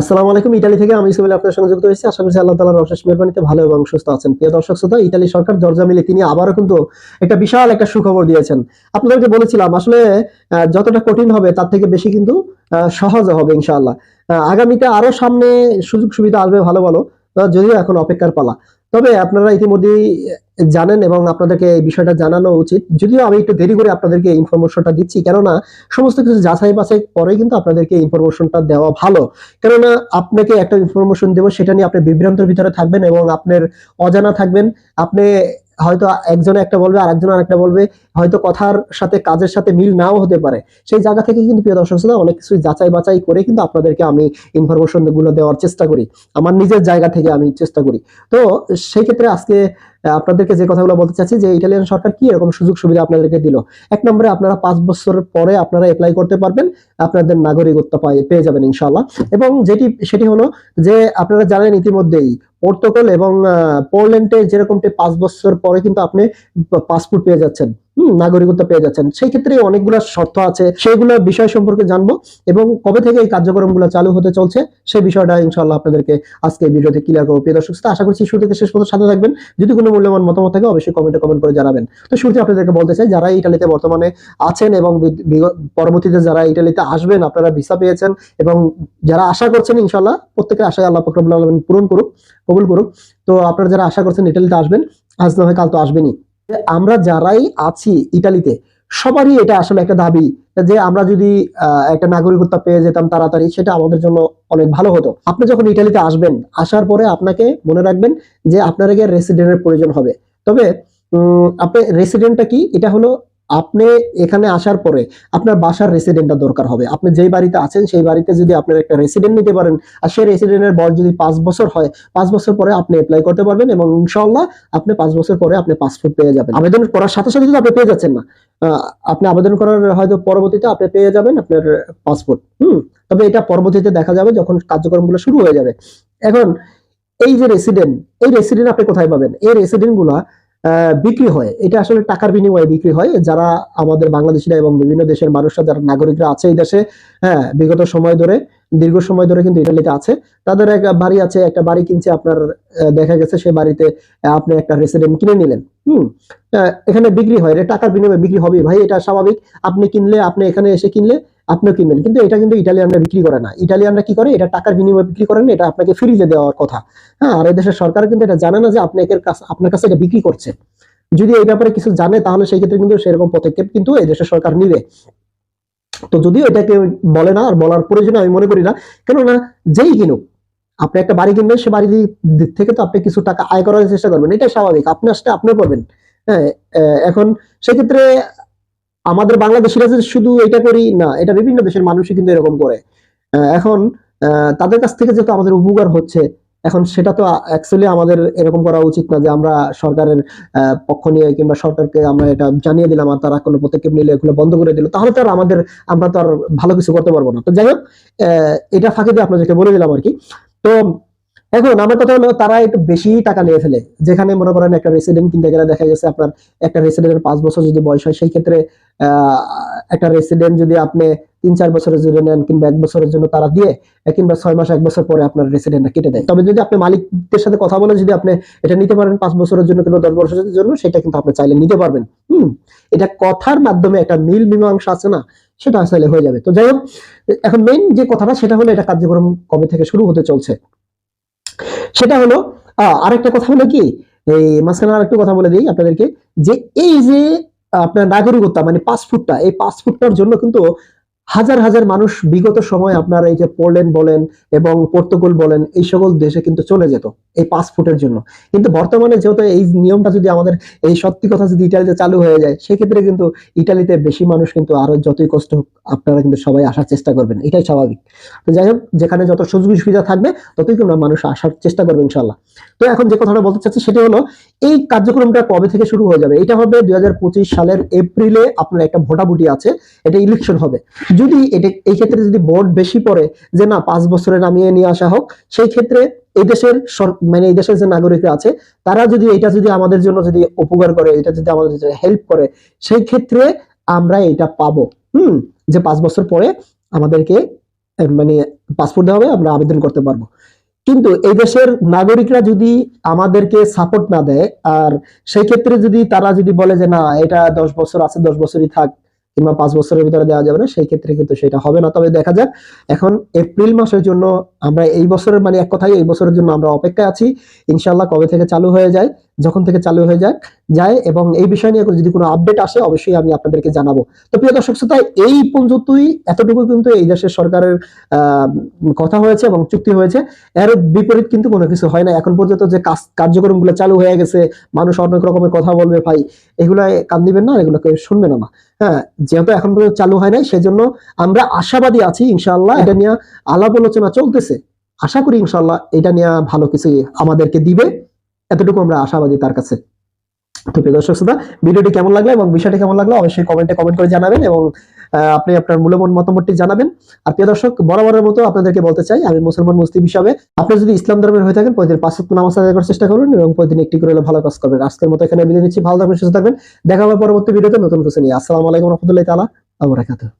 আসসালামু আলাইকুম ইটালি থেকে আমি ইসমাইল আপনার সঙ্গে যুক্ত হয়েছি। আশা করছি আল্লাহ তালার অশেষ মেহরবানিতে ভালো এবং সুস্থ আছেন। প্রিয় দর্শক শ্রোতা ইটালি সরকার জর্জা মিলে তিনি আবারও কিন্তু একটা বিশাল একটা সুখবর দিয়েছেন। আপনাদেরকে বলেছিলাম, আসলে যতটা কঠিন হবে তার থেকে বেশি কিন্তু সহজ হবে ইনশাআল্লাহ। আগামীতে আরও সামনে সুযোগ সুবিধা আসবে ভালো ভালো যদিও এখন অপেক্ষার পালা। তবে আপনারা ইতিমধ্যেই জানেন এবং আপনাদেরকে এই বিষয়টা জানানো উচিত। যদিও আমি একটু দেরি করে আপনাদেরকে ইনফরমেশনটা দিচ্ছি, কেননা সমস্ত কিছু যাচাই বাছাই পরে কিন্তু আপনাদেরকে ইনফরমেশনটা দেওয়া ভালো। কেননা আপনাকে একটা ইনফরমেশন দেবো, সেটা নিয়ে আপনি বিভ্রান্তের ভিতরে থাকবেন এবং আপনার অজানা থাকবেন। আপনি হয়তো একজনে একটা বলবে আর একজন আরেকটা বলবে। হয়তো কথার সাথে, কাজের সাথে মিল নাও হতে পারে। সেই জায়গা থেকে কিন্তু প্রিয় দর্শক শ্রোতা, অনেক কিছু যাচাই বাছাই করে কিন্তু আপনাদেরকে আমি ইনফরমেশনগুলো দেওয়ার চেষ্টা করি। আমার নিজের জায়গা থেকে আমি চেষ্টা করি। তো সেই ক্ষেত্রে আজকে আপনাদেরকে যে কথাগুলো বলতে চাচ্ছি যে, ইটালিয়ান সরকার কি এরকম সুযোগ সুবিধা আপনাদেরকে দিল? এক নম্বরে আপনারা পাঁচ বছর পরে আপনারা অ্যাপ্লাই করতে পারবেন, আপনাদের নাগরিকত্ব পেয়ে যাবেন ইনশাল্লাহ এবং যেটি, সেটি হলো যে, আপনারা জানেন ইতিমধ্যেই, পর্তুগাল এবং পোল্যান্ডে যেরকমটি পাঁচ বছর পরে কিন্তু আপনি পাসপোর্ট পেয়ে যাচ্ছেন। নাগরিকত্ব পেয়ে যাচ্ছেন। সেই ক্ষেত্রে অনেকগুলো শর্ত আছে। সেইগুলো বিষয় সম্পর্কে জানব এবং কবে থেকে এই কার্যক্রমগুলো চালু হতে চলছে সেই বিষয়টা ইনশাল্লাহ আপনাদেরকে আজকে ভিডিওতে ক্লিয়ার করব। প্রিয় দর্শক আশা করছি শুরু থেকে শেষ পর্যন্ত সাথে থাকবেন। যদি কোনো মূল্যবান মতামত থাকে অবশ্যই কমেন্টে কমেন্ট করে জানাবেন। তো শুরুতে আপনাদেরকে বলতে চাই, যারা ইটালিতে বর্তমানে আছেন এবং পরবর্তীতে যারা ইটালিতে আসবেন, আপনারা ভিসা পেয়েছেন এবং যারা আশা করছেন ইনশাল্লাহ প্রত্যেকের আশায় আল্লাহ ফকরবুল আলমিন পূরণ করুক, কবুল করুক। তো আপনারা যারা আশা করছেন ইটালিতে আসবেন, আজ না হয় কাল তো আসবেনই। আমরা যারাই আছি ইটালিতে সবারই এটা আসলে একটা দাবি যে আমরা যদি একটা নাগরিকত্ব পেয়ে যেতাম তাড়াতাড়ি, সেটা আমাদের জন্য অনেক ভালো হতো। আপনি যখন ইটালিতে আসবেন, আসার পরে আপনাকে মনে রাখবেন যে আপনার আগে রেসিডেন্টের প্রয়োজন হবে। তবে আপনি রেসিডেন্টটা কি? এটা হলো আপনি এখানে আসার পরে আপনার বাসার রেসিডেন্টটা দরকার হবে। আপনি যেই বাড়িতে আছেন সেই বাড়িতে যদি আপনার একটা রেসিডেন্ট নিতে পারেন আর সেই রেসিডেন্টের বয়স যদি পাঁচ বছর হয় পাঁচ বছর পরে আপনি অ্যাপ্লাই করতে পারবেন এবং ইনশাল্লাহ আপনি পাঁচ বছর পরে আপনি পাসপোর্ট পেয়ে যাবেন। আবেদন করার সাথে সাথে কিন্তু আপনি পেয়ে যাচ্ছেন না আপনি আবেদন করার হয়তো পরবর্তীতে আপনি পেয়ে যাবেন আপনার পাসপোর্ট হুম তবে এটা পরবর্তীতে দেখা যাবে যখন কার্যক্রমগুলো শুরু হয়ে যাবে। এখন এই যে রেসিডেন্ট এই রেসিডেন্ট আপনি কোথায় পাবেন? এই রেসিডেন্টগুলা আহ, বিক্রি হয়। এটা আসলে টাকার বিনিময়ে বিক্রি হয়। যারা আমাদের বাংলাদেশিরা এবং বিভিন্ন দেশের মানুষরা, যারা নাগরিকরা আছে এই দেশে হ্যাঁ বিগত সময় ধরে, দীর্ঘ সময় ধরে কিন্তু ইটালিতে আছে। তাদের একটা বাড়ি আছে, একটা বাড়ি কিনছে আপনার দেখা গেছে সেই বাড়িতে আপনি একটা রেসিডেন্ট কিনে নিলেন। হুম এখানে বিক্রি হয়। এটা টাকার বিনিময়ে বিক্রি হবে ভাই, এটা স্বাভাবিক। আপনি কিনলে, আপনি এখানে এসে কিনলে আপনিও কিনবেন কিন্তু এটা কিন্তু ইটালিয়ানরা বিক্রি করে না। ইটালিয়ানরা কি করে? এটা টাকার বিনিময়ে বিক্রি করেন এটা আপনাকে ফ্রিতে দেওয়ার কথা। হ্যাঁ আর এই দেশের সরকার কিন্তু এটা জানে না যে আপনি একের কাছে আপনার কাছে এটা বিক্রি করছে। যদি এই ব্যাপারে কিছু জানে, তাহলে সেই ক্ষেত্রে কিন্তু সেরকম পদক্ষেপ কিন্তু এই দেশের সরকার নিবে। তো যদিও এটাকে বলে না, আর বলার প্রয়োজন আমি মনে করি না, কেননা যেই কিনুক, আপনি একটা বাড়ি কিনবেন, সে বাড়ি থেকে তো আপনি কিছু টাকা আয় করার চেষ্টা করবেন এটা স্বাভাবিক। আপনি আসলে আপনিও করবেন। হ্যাঁ এখন সেক্ষেত্রে আমাদের বাংলাদেশিরা যে শুধু এটা করি, না, এটা বিভিন্ন দেশের মানুষই কিন্তু এরকম করে। এখন তাদের কাছ থেকে যেহেতু আমাদের উপকার হচ্ছে, এখন সেটা তো অ্যাকচুয়ালি আমাদের এরকম করা উচিত না যে আমরা সরকারের পক্ষ নিয়ে কিংবা সরকারকে আমরা এটা জানিয়ে দিলাম আর তারা কোনো পদক্ষেপ নিলে এগুলো বন্ধ করে দিল, তাহলে তো আর আমাদের, আমরা তো আর ভালো কিছু করতে পারব না। তো যাই হোক এটা ফাঁকে দিয়ে আপনাদেরকে বলে দিলাম আর কি। তো এখন আমার কথা হলো, তারা একটু বেশি টাকা নিয়ে ফেলে। যেখানে মনে করেন একটা রেসিডেন্ট কিনতে গেলে দেখা গেছে আপনার একটা রেসিডেন্টের পাঁচ বছর যদি বয়স হয়, সেই ক্ষেত্রে একটা রেসিডেন্ট যদি আপনি তিন চার বছরের জন্য নেন কিংবা এক বছরের জন্য তারা দিয়ে কিংবা ছয় মাস, এক বছর পরে আপনার রেসিডেন্টটা কেটে দেয়। তবে যদি আপনি মালিকদের সাথে কথা বলে যদি আপনি এটা নিতে পারেন পাঁচ বছরের জন্য কিংবা দশ বছরের জন্য, সেটা কিন্তু আপনি চাইলে নিতে পারবেন। হুম, এটা কথার মাধ্যমে একটা মিল মীমাংসা আছে না, সেটা আসলে হয়ে যাবে। তো যাই হোক, এখন মেইন যে কথাটা, সেটা হলো এটা কার্যক্রম কবে থেকে শুরু হতে চলছে? সেটা হলো আরেকটা কথা হলো কি? এই মাঝখানে আরেকটা কথা বলে দিই আপনাদেরকে, যে এই যে, আপনার নাগরিকতা মানে পাসপোর্টটা, এই পাসপোর্টটার জন্য কিন্তু হাজার হাজার মানুষ বিগত সময় আপনার এই যে পোল্যান্ড বলেন এবং পর্তুগাল বলেন, এই সকল দেশে কিন্তু চলে যেত। এই পাসপোর্টের জন্য। কিন্তু বর্তমানে যেহেতু এই নিয়মটা যদি আমাদের, এই সত্যি কথা যদি ইটালিতে চালু হয়ে যায়, সেক্ষেত্রে কিন্তু ইটালিতে বেশি মানুষ কিন্তু আরও যতই কষ্ট হোক, আপনারা কিন্তু সবাই আসার চেষ্টা করবেন। এটাই স্বাভাবিক। তো যাই হোক, যেখানে যত সুযোগ সুবিধা থাকবে, ততই কিন্তু মানুষ আসার চেষ্টা করবে ইনশাল্লাহ তো এখন যে কথাটা বলতে চাচ্ছি, সেটা হলো, এই কার্যক্রমটা কবে থেকে শুরু হয়ে যাবে? এটা হবে দুই হাজার পঁচিশ সালের এপ্রিলে আপনার একটা ভোটাভুটি আছে, এটা ইলেকশন হবে। যদি এটা, এই ক্ষেত্রে যদি ভোট বেশি পড়ে, যে না, পাঁচ বছরে নামিয়ে নিয়ে আসা হোক, সেই ক্ষেত্রে এই দেশের মানে এই দেশের যে নাগরিকরা আছে, তারা যদি এটা যদি আমাদের জন্য যদি উপকার করে এটা যদি আমাদের হেল্প করে, সেই ক্ষেত্রে আমরা এটা পাবো। হুম? যে পাঁচ বছর পরে আমাদেরকে মানে পাসপোর্ট দেওয়া হবে, আমরা আবেদন করতে পারব। কিন্তু এই দেশের নাগরিকরা যদি আমাদেরকে সাপোর্ট না দেয়, আর সেই ক্ষেত্রে যদি তারা যদি বলে যে না, এটা দশ বছর আছে, দশ বছরই থাক কিংবা পাঁচ বছরের ভিতরে দেওয়া যাবে না, সেই ক্ষেত্রে কিন্তু সেটা হবে না। তবে দেখা যাক, এখন এপ্রিল মাসের জন্য আমরা এই বছরের মানে এক কথায় এই বছরের জন্য আমরা অপেক্ষায় আছি। ইনশাল্লাহ কবে থেকে চালু হয়ে যায় যখন থেকে চালু হয়ে যায় যায় এবং এই বিষয় নিয়ে যদি কোনো আপডেট আসে, অবশ্যই আমি আপনাদেরকে জানাব। তো প্রিয় দর্শক শ্রোতা, এই পর্যন্তই। এতটুকু কিন্তু এই দেশের সরকারের কথা হয়েছে এবং চুক্তি হয়েছে। এর বিপরীত কিন্তু কোনো কিছু হয় না। এখন পর্যন্ত যে কাজ, কার্যক্রমগুলো চালু হয়ে গেছে, মানুষ অনেক রকমের কথা বলবে, ভাই এগুলো কান দিবেন না এগুলো কেউ শুনবে না হ্যাঁ যেহেতু এখন পর্যন্ত চালু হয় নাই, সেজন্য আমরা আশাবাদী আছি, ইনশাআল্লাহ, এটা নিয়ে আলাপ আলোচনা চলতেছে। আশা করি, ইনশাআল্লাহ, এটা নিয়ে ভালো কিছু আমাদেরকে দিবে। এতটুকু আমরা আশাবাদী তার কাছে। তো প্রিয় দর্শক শ্রোতা, ভিডিওটি কেমন লাগল এবং বিষয়টি কেমন লাগল অবশ্যই কমেন্টে কমেন্ট করে জানাবেন এবং আপনি আপনার মূল্যবান মতামতটি জানাবেন। আর প্রিয় দর্শক, বরাবরের মতো আপনাদেরকে বলতে চাই, আমি মুসলমান মুসলিম হিসাবে আপনি যদি ইসলাম ধর্মের হয়ে থাকেন, প্রতিদিন পাঁচ নামাজ আদায় করার চেষ্টা করুন এবং প্রতিদিন একটি করে ভালো কাজ করবেন। আজকের মতো এখানে বিদায় নিচ্ছি। ভালো থাকবেন, সুস্থ থাকবেন। দেখা হবে পরবর্তী ভিডিওতে নতুন কিছু নিয়ে। আসসালামু আলাইকুম রহমতুল্লাহ তালা আবরাকাতুহ